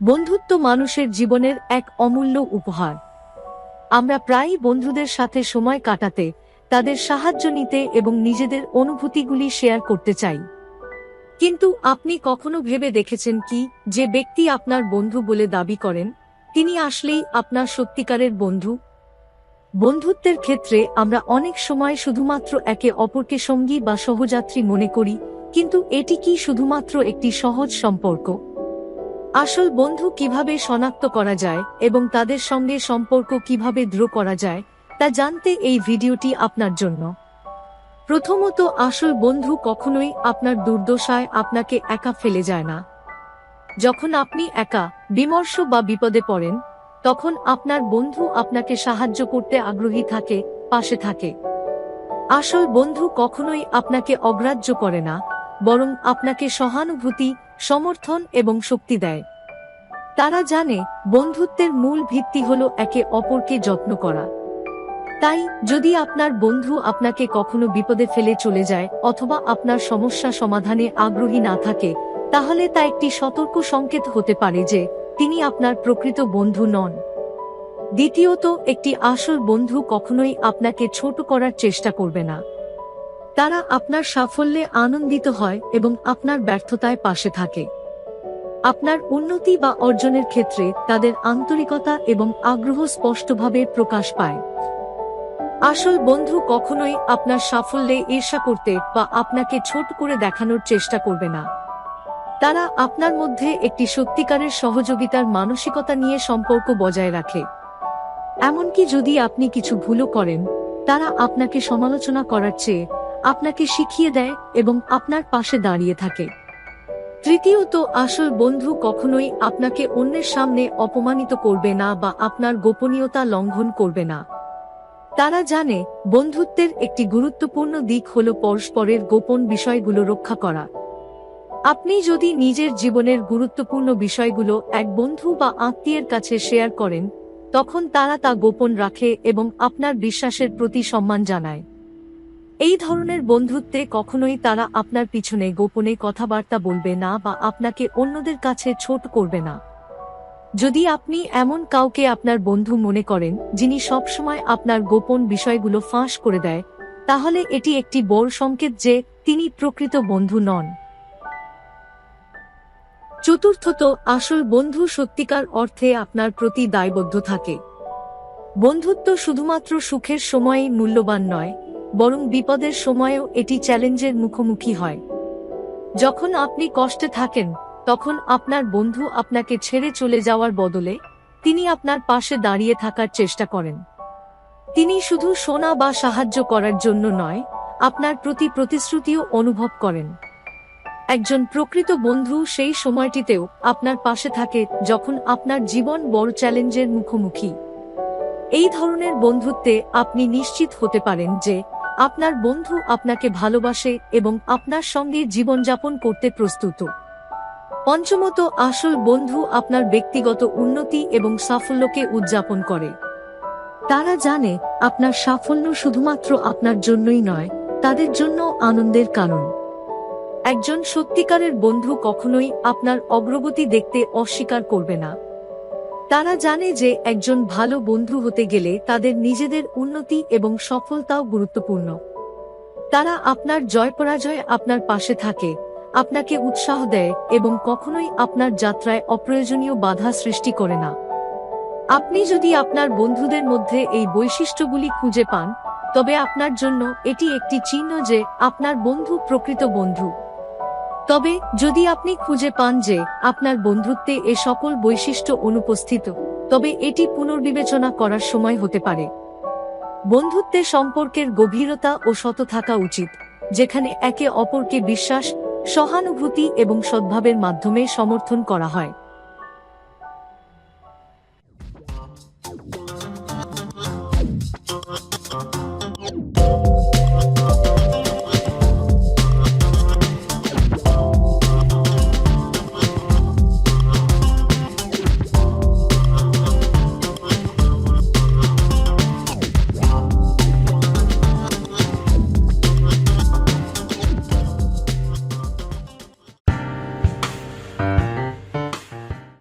বন্ধুত্ব মানুষের জীবনের এক অমূল্য উপহার। আমরা প্রায়ই বন্ধুদের সাথে সময় কাটাতে, তাদের সাহায্য নিতে এবং নিজেদের অনুভূতিগুলি শেয়ার করতে চাই। কিন্তু আপনি কখনো ভেবে দেখেছেন কি, যে ব্যক্তি আপনার বন্ধু বলে দাবি করেন, তিনি আসলেই আপনার সত্যিকারের বন্ধু? বন্ধুত্বের ক্ষেত্রে আমরা অনেক সময় শুধুমাত্র একে অপরকে সঙ্গী বা সহযাত্রী মনে করি কিন্তু এটি কি শুধুমাত্র একটি সহজ সম্পর্ক? আসল বন্ধু কীভাবে শনাক্ত করা যায় এবং তাদের সঙ্গে সম্পর্ক কীভাবে দৃঢ় করা যায়, তা জানতে এই ভিডিওটি আপনার জন্য। প্রথমত, আসল বন্ধু কখনোই আপনার দুর্দশায় আপনাকে একা ফেলে যায় না। যখন আপনি একা, বিমর্ষ বা বিপদে পড়েন, তখন আপনার বন্ধু আপনাকে সাহায্য করতে আগ্রহী থাকে, পাশে থাকে। আসল বন্ধু কখনোই আপনাকে অগ্রাহ্য করে না বরং আপনাকে সহানুভূতি, সমর্থন এবং শক্তি দেয়। তারা জানে বন্ধুত্বের মূল ভিত্তি হল একে অপরকে যত্ন করা। তাই, যদি আপনার বন্ধু আপনাকে কখনো বিপদে ফেলে চলে যায় অথবা আপনার সমস্যা সমাধানে আগ্রহী না থাকে, তাহলে তা একটি সতর্ক সংকেত হতে পারে যে তিনি আপনার প্রকৃত বন্ধু নন। দ্বিতীয়ত, একটি আসল বন্ধু কখনোই আপনাকে ছোট করার চেষ্টা করবে না। তারা আপনার সাফল্যে আনন্দিত হয় এবং আপনার ব্যর্থতায় পাশে থাকে। আপনার উন্নতি বা অর্জনের ক্ষেত্রে তাদের আন্তরিকতা এবং আগ্রহ স্পষ্টভাবে প্রকাশ পায়। আসল বন্ধু কখনোই আপনার সাফল্যে ঈর্ষা করতে বা আপনাকে ছোট করে দেখানোর চেষ্টা করবে না। তারা আপনার মধ্যে একটি সত্যিকারের সহযোগিতার মানসিকতা নিয়ে সম্পর্ক বজায় রাখে। এমনকি যদি আপনি কিছু ভুলও করেন, তারা আপনাকে সমালোচনা করার চেয়ে আপনাকে শিখিয়ে দেয় এবং আপনার পাশে দাঁড়িয়ে থাকে। তৃতীয়ত, আসল বন্ধু কখনোই আপনাকে অন্যের সামনে অপমানিত করবে না বা আপনার গোপনীয়তা লঙ্ঘন করবে না। তারা জানে, বন্ধুত্বের একটি গুরুত্বপূর্ণ দিক হল পরস্পরের গোপন বিষয়গুলো রক্ষা করা। আপনি যদি নিজের জীবনের গুরুত্বপূর্ণ বিষয়গুলো এক বন্ধু বা আত্মীয়ের কাছে শেয়ার করেন, তখন তারা তা গোপন রাখে এবং আপনার বিশ্বাসের প্রতি সম্মান জানায়। এই ধরনের বন্ধুত্বে কখনোই তারা আপনার পিছনে গোপনে কথাবার্তা বলবে না বা আপনাকে অন্যদের কাছে ছোট করবে না। যদি আপনি এমন কাউকে আপনার বন্ধু মনে করেন, যিনি সবসময় আপনার গোপন বিষয়গুলো ফাঁস করে দেয়, তাহলে এটি একটি বড় সংকেত যে তিনি প্রকৃত বন্ধু নন। চতুর্থত, আসল বন্ধু সত্যিকার অর্থে আপনার প্রতি দায়বদ্ধ থাকে। বন্ধুত্ব শুধুমাত্র সুখের সময়েই মূল্যবান নয় বরং বিপদের সময়েও এটি চ্যালেঞ্জের মুখোমুখি হয়। যখন আপনি কষ্টে থাকেন, তখন আপনার বন্ধু আপনাকে ছেড়ে চলে যাওয়ার বদলে তিনি আপনার পাশে দাঁড়িয়ে থাকার চেষ্টা করেন। তিনি শুধু শোনা বা সাহায্য করার জন্য নয়, আপনার প্রতি প্রতিশ্রুতিও অনুভব করেন। একজন প্রকৃত বন্ধু সেই সময়টিতেও আপনার পাশে থাকে যখন আপনার জীবন বড় চ্যালেঞ্জের মুখোমুখি। এই ধরনের বন্ধুত্বে আপনি নিশ্চিত হতে পারেন যে আপনার বন্ধু আপনাকে ভালোবাসে এবং আপনার সঙ্গে জীবনযাপন করতে প্রস্তুত। পঞ্চমত, আসল বন্ধু আপনার ব্যক্তিগত উন্নতি এবং সাফল্যকে উদযাপন করে। তারা জানে আপনার সাফল্য শুধুমাত্র আপনার জন্যই নয়, তাদের জন্য আনন্দের কারণ। একজন সত্যিকারের বন্ধু কখনোই আপনার অগ্রগতি দেখতে অস্বীকার করবে না। তারা জানে যে একজন ভালো বন্ধু হতে গেলে তাদের নিজেদের উন্নতি এবং সফলতাও গুরুত্বপূর্ণ। তারা আপনার জয় পরাজয় আপনার পাশে থাকে, আপনাকে উৎসাহ দেয় এবং কখনোই আপনার যাত্রায় অপ্রয়োজনীয় বাধা সৃষ্টি করে না। আপনি যদি আপনার বন্ধুদের মধ্যে এই বৈশিষ্ট্যগুলি খুঁজে পান, তবে আপনার জন্য এটি একটি চিহ্ন যে আপনার বন্ধু প্রকৃত বন্ধু। তবে, যদি আপনি খুঁজে পান যে, আপনার বন্ধুত্বে এ সকল বৈশিষ্ট্য অনুপস্থিত, তবে এটি পুনর্বিবেচনা করার সময় হতে পারে। বন্ধুত্বে সম্পর্কের গভীরতা ও শত থাকা উচিত, যেখানে একে অপরকে বিশ্বাস, সহানুভূতি এবং সদ্ভাবের মাধ্যমে সমর্থন করা হয়।